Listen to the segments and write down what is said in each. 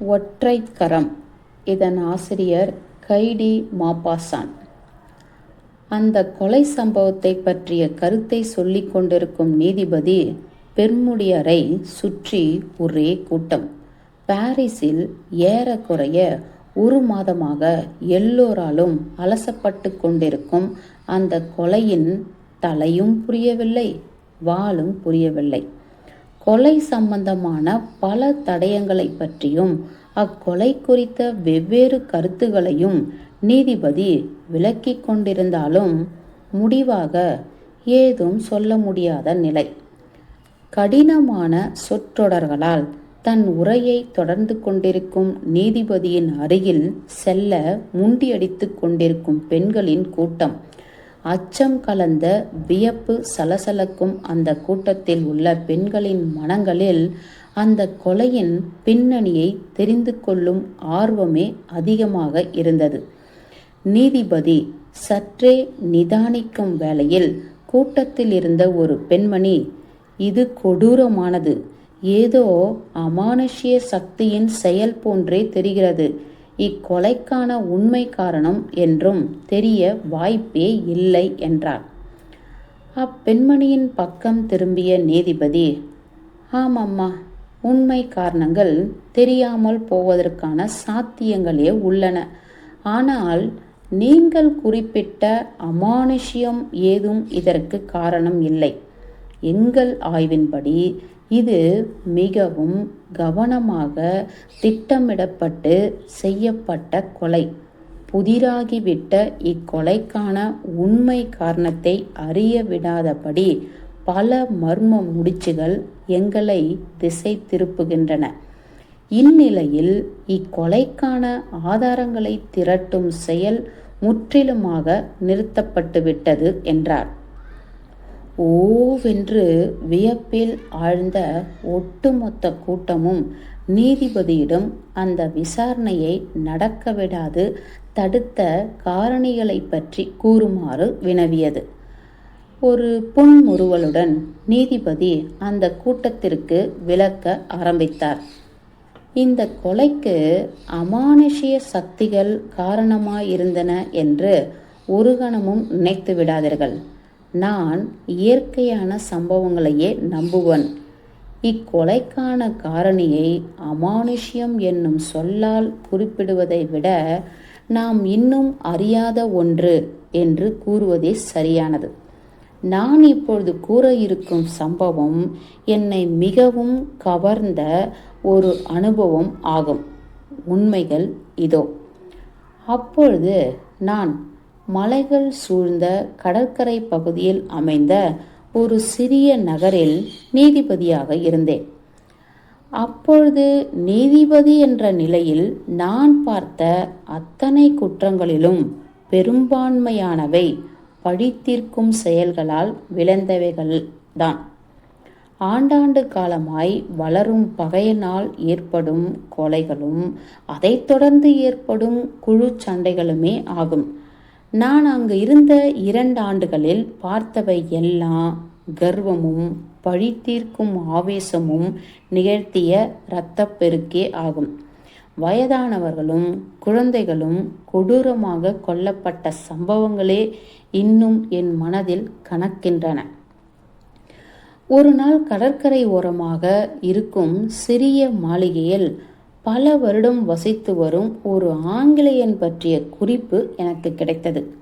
ஒற்றைக்கரம். கரம் இதன் ஆசிரியர் கைடி மாபாசான் அந்த கொலை சம்பவத்தை பற்றிய கருத்தை சொல்லிக் கொண்டிருக்கும் நீதிபதி பெர்முடியரை சுற்றி ஒரே கூட்டம். பாரிஸில் ஏறக்குறைய ஒரு மாதமாக எல்லோராலும் அலசப்பட்டு கொண்டிருக்கும் அந்த கொலையின் தலையும் புரியவில்லை வாலும் புரியவில்லை. கொலை சம்பந்தமான பல தடயங்களை பற்றியும் அக்கொலை குறித்த வெவ்வேறு கருத்துகளையும் நீதிபதி விளக்கிக் கொண்டிருந்தாலும் முடிவாக ஏதும் சொல்ல முடியாத நிலை. கடினமான சொற்றொடர்களால் தன் உரையை தொடர்ந்து கொண்டிருக்கும் நீதிபதியின் அருகில் செல்ல முண்டியடித்து கொண்டிருக்கும் பெண்களின் கூட்டம் அச்சம் கலந்த வியப்பு சலசலக்கும் அந்த கூட்டத்தில் உள்ள பெண்களின் மனங்களில் அந்த கொலையின் பின்னணியை தெரிந்து கொள்ளும் ஆர்வமே அதிகமாக இருந்தது. நீதிபதி சற்றே நிதானிக்கும் வேளையில் கூட்டத்தில் இருந்த ஒரு பெண்மணி இது கொடூரமானது. ஏதோ அமானுஷ்ய சக்தியின் செயல் போன்றே தெரிகிறது. இக்கொலைக்கான உண்மை காரணம் என்றும் தெரிய வாய்ப்பே இல்லை என்றார். அப்பெண்மணியின் பக்கம் திரும்பிய நீதிபதி ஆமாம்மா உண்மை காரணங்கள் தெரியாமல் போவதற்கான சாத்தியங்களே உள்ளன. ஆனால் நீங்கள் குறிப்பிட்ட அமானுஷ்யம் ஏதும் இதற்கு காரணம் இல்லை. எங்கள் ஆய்வின்படி இது மிகவும் கவனமாக திட்டமிடப்பட்டு செய்யப்பட்ட கொலை. புதிராகிவிட்ட இக்கொலைக்கான உண்மை காரணத்தை அறிய விடாதபடி பல மர்ம முடிச்சுகள் எங்களை திசை திருப்புகின்றன. இந்நிலையில் இக்கொலைக்கான ஆதாரங்களை திரட்டும் செயல் முற்றிலுமாக நிறுத்தப்பட்டுவிட்டது என்றார். ஓவென்று வியப்பில் ஆழ்ந்த ஒட்டுமொத்த கூட்டமும் நீதிபதியிடம் அந்த விசாரணையை நடக்க விடாது தடுத்த காரணிகளை பற்றி கூறுமாறு வினவியது. ஒரு புன்முறுவலுடன் நீதிபதி அந்த கூட்டத்திற்கு விளக்க ஆரம்பித்தார். இந்த கொலைக்கு அமானுஷ்ய சக்திகள் காரணமாயிருந்தன என்று ஒரு கணமும் நினைத்து விடாதீர்கள் நான் இயற்கையான சம்பவங்களையே நம்புவன். இக்கொலைக்கான காரணியை அமானுஷ்யம் என்னும் சொல்லால் குறிப்பிடுவதை விட நாம் இன்னும் அறியாத ஒன்று என்று கூறுவதே சரியானது. நான் இப்பொழுது கூற இருக்கும் சம்பவம் என்னை மிகவும் கவர்ந்த ஒரு அனுபவம் ஆகும். உண்மைகள் இதோ. அப்பொழுது நான் மலைகள் சூழ்ந்த கடற்கரை பகுதியில் அமைந்த ஒரு சிறிய நகரில் நீதிபதியாக இருந்தேன். அப்பொழுது நீதிபதி என்ற நிலையில் நான் பார்த்த அத்தனை குற்றங்களிலும் பெரும்பான்மையானவை பழித்தீர்க்கும் செயல்களால் விளைந்தவைகள்தான். ஆண்டாண்டு காலமாய் வளரும் பகையினால் ஏற்படும் கொலைகளும் அதைத் தொடர்ந்து ஏற்படும் குழு சண்டைகளுமே ஆகும். நான் அங்கு இருந்த இரண்டு ஆண்டுகளில் பார்த்தவை எல்லாம் கர்வமும் பழித்தீர்க்கும் ஆவேசமும் நிகழ்த்திய இரத்தப்பெருக்கே ஆகும். வயதானவர்களும் குழந்தைகளும் கொடூரமாக கொல்லப்பட்ட சம்பவங்களே இன்னும் என் மனதில் கணக்கின்றன ஒரு நாள் கடற்கரை ஓரமாக இருக்கும் சிறிய மாளிகையில் பல வருடம் வசித்து வரும் ஒரு ஆங்கிலேயன் பற்றிய குறிப்பு எனக்கு கிடைத்தது.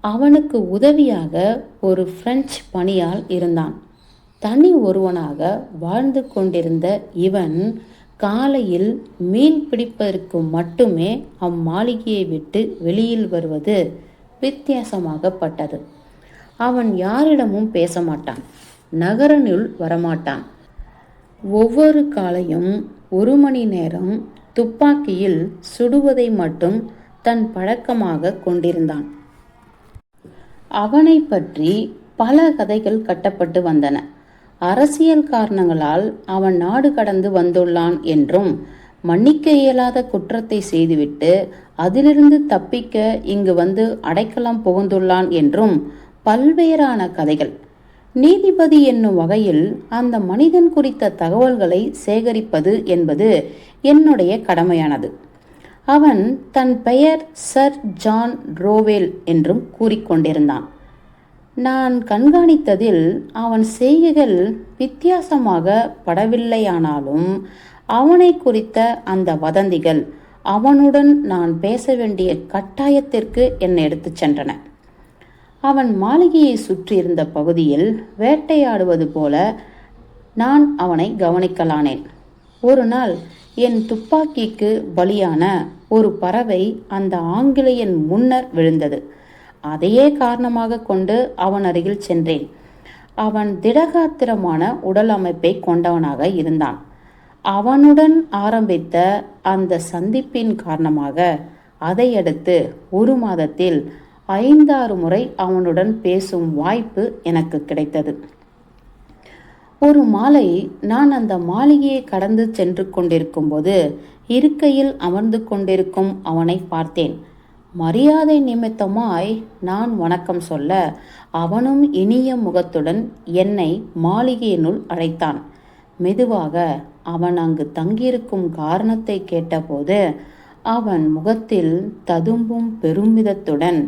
அவனுக்கு உதவியாக ஒரு பிரெஞ்சு பணியால் இருந்தான். தனி ஒருவனாக வாழ்ந்து கொண்டிருந்த இவன் காலையில் மீன் பிடிப்பதற்கு மட்டுமே அம்மாளிகையை விட்டு வெளியில் வருவது வித்தியாசமாகப்பட்டது. அவன் யாரிடமும் பேச மாட்டான். நகரனுள் வரமாட்டான். ஒவ்வொரு காலையும் ஒரு மணி நேரம் துப்பாக்கியில் சுடுவதை மட்டும் தன் பழக்கமாக கொண்டிருந்தான். அவனை பற்றி பல கதைகள் கட்டப்பட்டு வந்தன. அரசியல் காரணங்களால் அவன் நாடு கடந்து வந்துள்ளான் என்றும் மன்னிக்க இயலாத குற்றத்தை செய்துவிட்டு அதிலிருந்து தப்பிக்க இங்கு வந்து அடைக்கலம் புகுந்துள்ளான் என்றும் பல்வேறான கதைகள் நீதிபதி என்னும் வகையில் அந்த மனிதன் குறித்த தகவல்களை சேகரிப்பது என்பது என்னுடைய கடமையானது. அவன் தன் பெயர் சர் ஜான் ரோவேல் என்றும் கூறிக்கொண்டிருந்தான் நான் கண்காணித்ததில் அவன் செய்கைகள் வித்தியாசமாக படவில்லையானாலும் அவனை குறித்த அந்த வதந்திகள் அவனுடன் நான் பேச வேண்டிய கட்டாயத்திற்கு என்னை எடுத்துச் சென்றன. அவன் மாளிகையை சுற்றியிருந்த பகுதியில் வேட்டையாடுவது போல நான் அவனை கவனிக்கலானேன். ஒரு நாள் என் துப்பாக்கிக்கு பலியான ஒரு பறவை அந்த ஆங்கிலேயன் முன்னர் விழுந்தது. அதையே காரணமாக கொண்டு அவன் அருகில் சென்றேன். அவன் திடகாத்திரமான உடல் அமைப்பை கொண்டவனாக இருந்தான். அவனுடன் ஆரம்பித்த அந்த சந்திப்பின் காரணமாக அதையடுத்து ஒரு மாதத்தில் ஐந்தாறு முறை அவனுடன் பேசும் வாய்ப்பு எனக்கு கிடைத்தது. ஒரு மாலை நான் அந்த மாளிகையை கடந்து சென்று கொண்டிருக்கும் போது இருக்கையில் அமர்ந்து கொண்டிருக்கும் அவனை பார்த்தேன். மரியாதை நிமித்தமாய் நான் வணக்கம் சொல்ல அவனும் இனிய முகத்துடன் என்னை மாளிகையினுள் அழைத்தான். மெதுவாக அவன் அங்கு தங்கியிருக்கும் காரணத்தை கேட்டபோது அவன் முகத்தில் ததும்பும் பெருமிதத்துடன்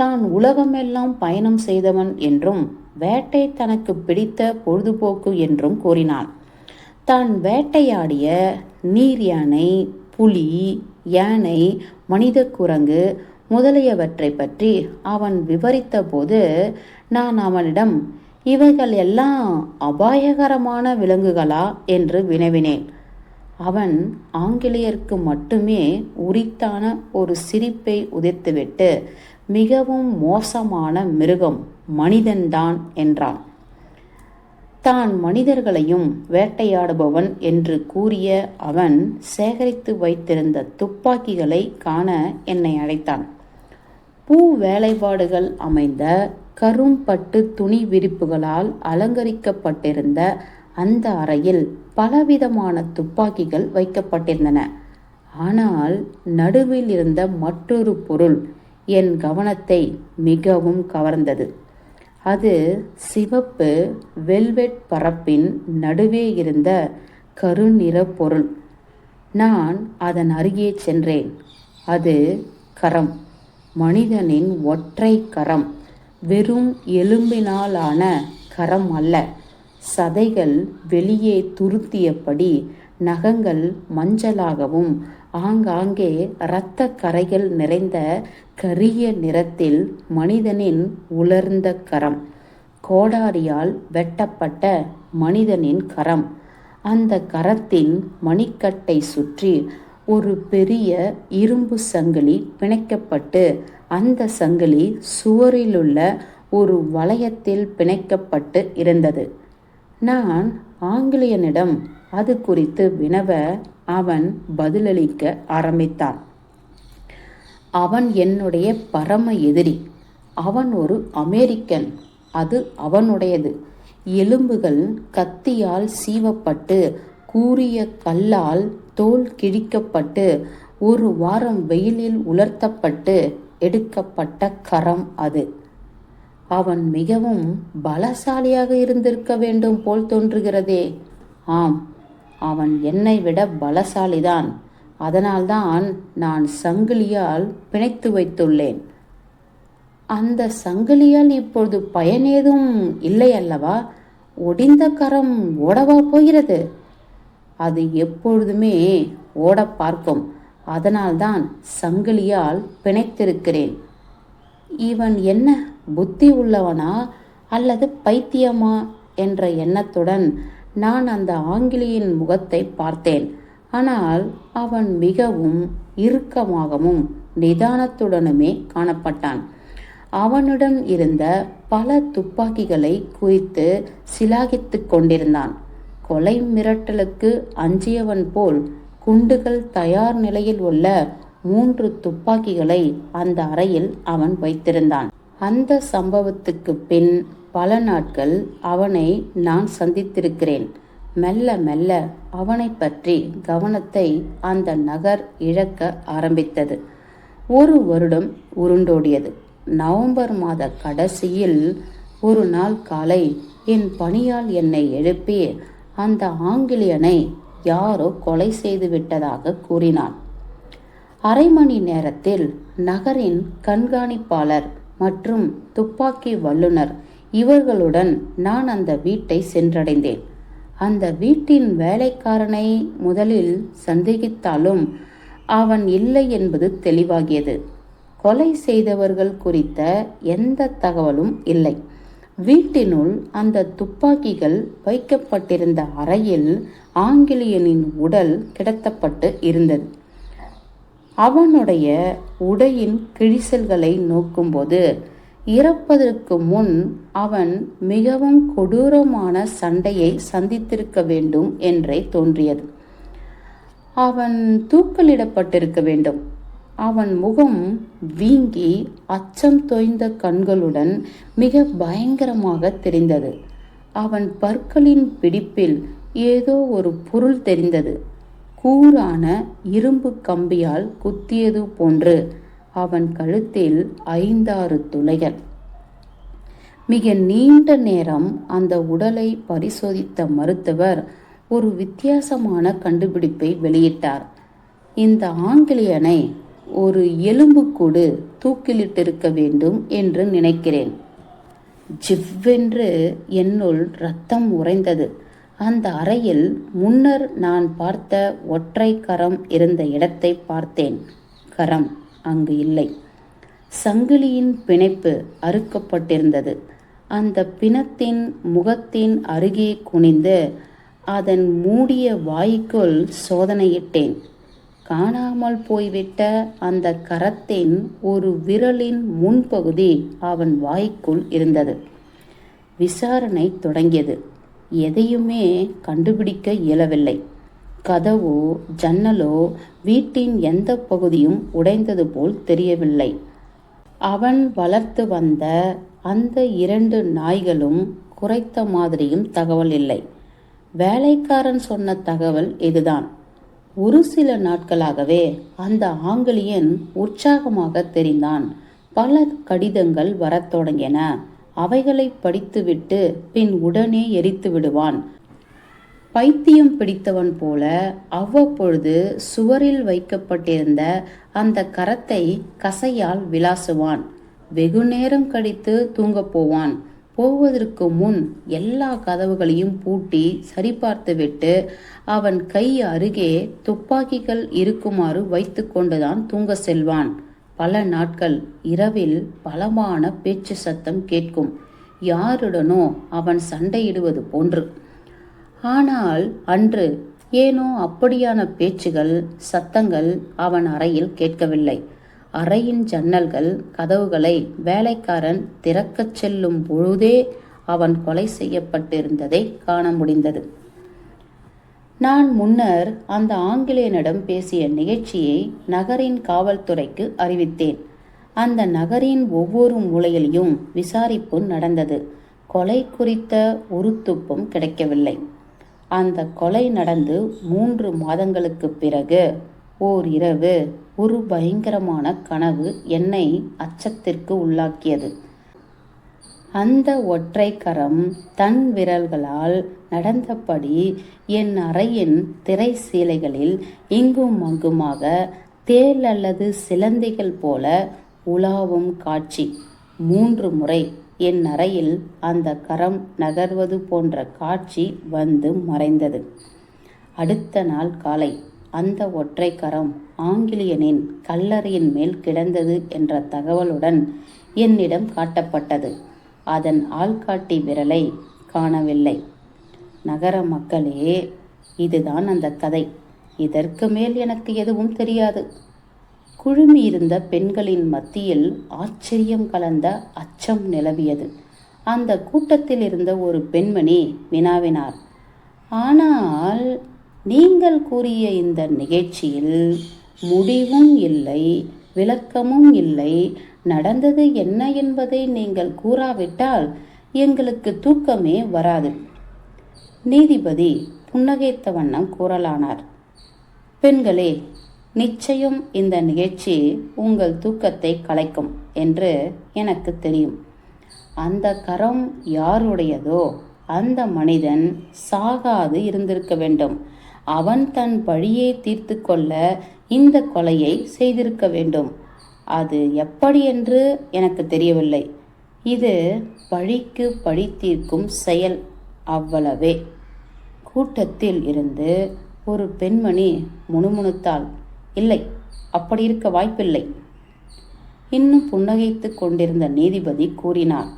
தான் உலகமெல்லாம் பயணம் செய்தவன் என்றும் வேட்டை தனக்கு பிடித்த பொழுதுபோக்கு என்றும் கூறினான் தான் வேட்டையாடிய நீர் யானை புலி யானை மனித குரங்கு முதலியவற்றை பற்றி அவன் விவரித்த போது நான் அவனிடம் இவைகள் எல்லாம் அபாயகரமான விலங்குகளா? என்று வினவினேன். அவன் ஆங்கிலேயருக்கு மட்டுமே உரித்தான ஒரு சிரிப்பை உதிர்த்துவிட்டு மிகவும் மோசமான மிருகம் மனிதன்தான் என்றான். தான் மனிதர்களையும் வேட்டையாடுபவன் என்று கூறிய அவன் சேகரித்து வைத்திருந்த துப்பாக்கிகளை காண என்னை அழைத்தான். பூ வேலைப்பாடுகள் அமைந்த கரும்பட்டு துணி விரிப்புகளால் அலங்கரிக்கப்பட்டிருந்த அந்த அறையில் பலவிதமான துப்பாக்கிகள் வைக்கப்பட்டிருந்தன. ஆனால் நடுவில் இருந்த மற்றொரு பொருள் என் கவனத்தை மிகவும் கவர்ந்தது. அது சிவப்பு வெல்வெட் பரப்பின் நடுவே இருந்த கருநிற பொருள். நான் அதன் அருகே சென்றேன். அது கரம். மனிதனின் ஒற்றை கரம். வெறும் எலும்பினாலான கரம் அல்ல. சதைகள் வெளியே துருத்தியபடி நகங்கள் மஞ்சளாகவும் ஆங்காங்கே இரத்த கரைகள் நிறைந்த கரிய நிறத்தில் மனிதனின் உலர்ந்த கரம். கோடாரியால் வெட்டப்பட்ட மனிதனின் கரம். அந்த கரத்தின் மணிக்கட்டை சுற்றி ஒரு பெரிய இரும்பு சங்கிலி பிணைக்கப்பட்டு அந்த சங்கிலி சுவரிலுள்ள ஒரு வளையத்தில் பிணைக்கப்பட்டு இருந்தது. நான் ஆங்கிலேயனிடம் அது குறித்து வினவ அவன் பதிலளிக்க ஆரம்பித்தான். அவன் என்னுடைய பரம எதிரி. அவன் ஒரு அமெரிக்கன். அது அவனுடையது. எலும்புகள் கத்தியால் சீவப்பட்டு கூறிய கல்லால் தோல் கிழிக்கப்பட்டு ஒரு வாரம் வெயிலில் உலர்த்தப்பட்டு எடுக்கப்பட்ட கரம் அது. அவன் மிகவும் பலசாலியாக இருந்திருக்க வேண்டும் போல் தோன்றுகிறதே. ஆம் அவன் என்னை விட பலசாலிதான். அதனால்தான் நான் சங்கிலியால் பிணைத்து வைத்துள்ளேன். அந்த சங்கிலியால் இப்பொழுது பயனேதும் இல்லை அல்லவா? ஒடிந்த கரம் ஓடவா போகிறது? அது எப்பொழுதுமே ஓட பார்க்கும். அதனால்தான் சங்கிலியால் பிணைத்திருக்கிறேன். இவன் என்ன புத்தி உள்ளவனா அல்லது பைத்தியமா? என்ற எண்ணத்துடன் நான் அந்த ஆங்கிலியின் முகத்தை பார்த்தேன். ஆனால் அவன் மிகவும் இறுக்கமாகவும் நிதானத்துடனுமே காணப்பட்டான். அவனுடன் இருந்த பல துப்பாக்கிகளை குறித்து சிலாகித்து கொண்டிருந்தான். கொலை மிரட்டலுக்கு அஞ்சியவன் போல் குண்டுகள் தயார் நிலையில் உள்ள மூன்று துப்பாக்கிகளை அந்த அறையில் அவன் வைத்திருந்தான். அந்த சம்பவத்துக்கு பின் பல நாட்கள் அவனை நான் சந்தித்திருக்கிறேன். மெல்ல மெல்ல அவனை பற்றி கவனத்தை அந்த நகர் இழக்க ஆரம்பித்தது. ஒரு வருடம் உருண்டோடியது. நவம்பர் மாத கடைசியில் ஒரு நாள் காலை என் பணியால் என்னை எழுப்பி அந்த ஆங்கிலேயனை யாரோ கொலை செய்து விட்டதாக கூறினான். அரை மணி நேரத்தில் நகரின் கண்காணிப்பாளர் மற்றும் துப்பாக்கி வல்லுனர். இவர்களுடன் நான் அந்த வீட்டை சென்றடைந்தேன். அந்த வீட்டின் வேலைக்காரனை முதலில் சந்தேகித்தாலும் அவன் இல்லை என்பது தெளிவாகியது. கொலை செய்தவர்கள் குறித்த எந்த தகவலும் இல்லை. வீட்டினுள் அந்த துப்பாக்கிகள் வைக்கப்பட்டிருந்த அறையில் ஆங்கிலேயனின் உடல் கிடத்தப்பட்டு இருந்தது. அவனுடைய உடையின் கிழிசல்களை நோக்கும்போது இறப்பதற்கு முன் அவன் மிகவும் கொடூரமான சண்டையை சந்தித்திருக்க வேண்டும் என்றே தோன்றியது. அவன் தூக்கலிடப்பட்டிருக்க வேண்டும். அவன் முகம் வீங்கி அச்சம் தோய்ந்த கண்களுடன் மிக பயங்கரமாக தெரிந்தது. அவன் பற்களின் பிடிப்பில் ஏதோ ஒரு பொருள் தெரிந்தது. கூரான இரும்பு கம்பியால் குத்தியது போன்று அவன் கழுத்தில் ஐந்தாறு துளைகள். மிக நீண்ட நேரம் அந்த உடலை பரிசோதித்த மருத்துவர் ஒரு வித்தியாசமான கண்டுபிடிப்பை வெளியிட்டார். இந்த ஆங்கிலேயனை ஒரு எலும்புக்கூடு தூக்கிலிட்டிருக்க வேண்டும் என்று நினைக்கிறேன். ஜிவ்வென்று என்னுள் ரத்தம் உறைந்தது. அந்த அறையில் முன்னர் நான் பார்த்த ஒற்றை கரம் இருந்த இடத்தை பார்த்தேன். கரம் அங்கு இல்லை. சங்கிலியின் பிணைப்பு அறுக்கப்பட்டிருந்தது. அந்த பிணத்தின் முகத்தின் அருகே குனிந்து அதன் மூடிய வாய்க்குள் சோதனையிட்டேன். காணாமல் போய்விட்ட அந்த கரத்தின் ஒரு விரலின் முன்பகுதி அவன் வாய்க்குள் இருந்தது. விசாரணை தொடங்கியது. எதையுமே கண்டுபிடிக்க இயலவில்லை. கதவோ ஜன்னலோ வீட்டின் எந்த பகுதியும் உடைந்தது போல் தெரியவில்லை. அவன் வளர்த்து வந்த அந்த இரண்டு நாய்களும் குறைத்த மாதிரியும் தகவல் இல்லை. வேலைக்காரன் சொன்ன தகவல் இதுதான். ஒரு சில நாட்களாகவே அந்த ஆங்கிலியன் உற்சாகமாக தெரிந்தான். பல கடிதங்கள் வரத் தொடங்கின. அவைகளை படித்துவிட்டு பின் உடனே எரித்து விடுவான். பைத்தியம் பிடித்தவன் போல அவ்வப்பொழுது சுவரில் வைக்கப்பட்டிருந்த அந்த கரத்தை கசையால் விளாசுவான். வெகு நேரம் கழித்து தூங்கப் போவான். போவதற்கு முன் எல்லா கதவுகளையும் பூட்டி சரிபார்த்துவிட்டு அவன் கை அருகே துப்பாக்கிகள் இருக்குமாறு வைத்து கொண்டுதான் தூங்க செல்வான். பல நாட்கள் இரவில் பலமான பேச்சு சத்தம் கேட்கும். யாருடனோ அவன் சண்டையிடுவது போன்று. ஆனால் அன்று ஏனோ அப்படியான பேச்சுகள் சத்தங்கள் அவன் அறையில் கேட்கவில்லை. அறையின் ஜன்னல்கள் கதவுகளை வேலைக்காரன் திறக்கச் செல்லும் பொழுதே அவன் கொலை செய்யப்பட்டிருந்ததை காண முடிந்தது. நான் முன்னர் அந்த ஆங்கிலேயனிடம் பேசிய நிகழ்ச்சியை நகரின் காவல்துறைக்கு அறிவித்தேன். அந்த நகரின் ஒவ்வொரு மூலையிலும் விசாரிப்பு நடந்தது. கொலை குறித்த ஒரு துப்பும் கிடைக்கவில்லை. அந்த கொலை நடந்து மூன்று மாதங்களுக்கு பிறகு ஓர் இரவு ஒரு பயங்கரமான கனவு என்னை அச்சத்திற்கு உள்ளாக்கியது. அந்த ஒற்றை கரம் தன் விரல்களால் நடந்தபடி என் அறையின் திரை சீலைகளில் இங்கும் அங்குமாக தேல் அல்லது சிலந்திகள் போல உலாவும் காட்சி. மூன்று முறை என் அறையில் அந்த கரம் நகர்வது போன்ற காட்சி வந்து மறைந்தது. அடுத்த நாள் காலை அந்த ஒற்றை கரம் ஆங்கிலேயனின் கல்லறையின் மேல் கிடந்தது என்ற தகவலுடன் என்னிடம் காட்டப்பட்டது. அதன் ஆள்காட்டி விரலை காணவில்லை. நகர மக்களே இதுதான் அந்த கதை. இதற்கு மேல் எனக்கு எதுவும் தெரியாது. குழுமியிருந்த பெண்களின் மத்தியில் ஆச்சரியம் கலந்த அச்சம் நிலவியது. அந்த கூட்டத்தில் இருந்த ஒரு பெண்மணி வினாவினார் ஆனால் நீங்கள் கூறிய இந்த நிகழ்ச்சியில் முடிவும் இல்லை விளக்கமும் இல்லை நடந்தது என்ன என்பதை நீங்கள் கூறாவிட்டால் எங்களுக்கு தூக்கமே வராது. நீதிபதி புன்னகைத்த வண்ணம் கூறலானார். பெண்களே நிச்சயம் இந்த நிகழ்ச்சி உங்கள் தூக்கத்தை கலைக்கும் என்று எனக்கு தெரியும். அந்த கரம் யாருடையதோ அந்த மனிதன் சாகாது இருந்திருக்க வேண்டும். அவன் தன் பழியை தீர்த்து கொள்ள இந்த கொலையை செய்திருக்க வேண்டும். அது எப்படி என்று எனக்கு தெரியவில்லை. இது பழிக்கு பழி தீர்க்கும் செயல் அவ்வளவே. கூட்டத்தில் இருந்து ஒரு பெண்மணி முணுமுணுத்தாள். இல்லை அப்படி இருக்க வாய்ப்பில்லை. இன்னும் புன்னகைத்துக் கொண்டிருந்த நீதிபதி கூறினார்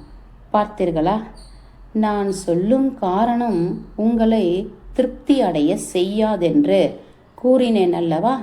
பார்த்தீர்களா? நான் சொல்லும் காரணம் உங்களை திருப்தி அடைய செய்யாதென்று கூறினேன் அல்லவா?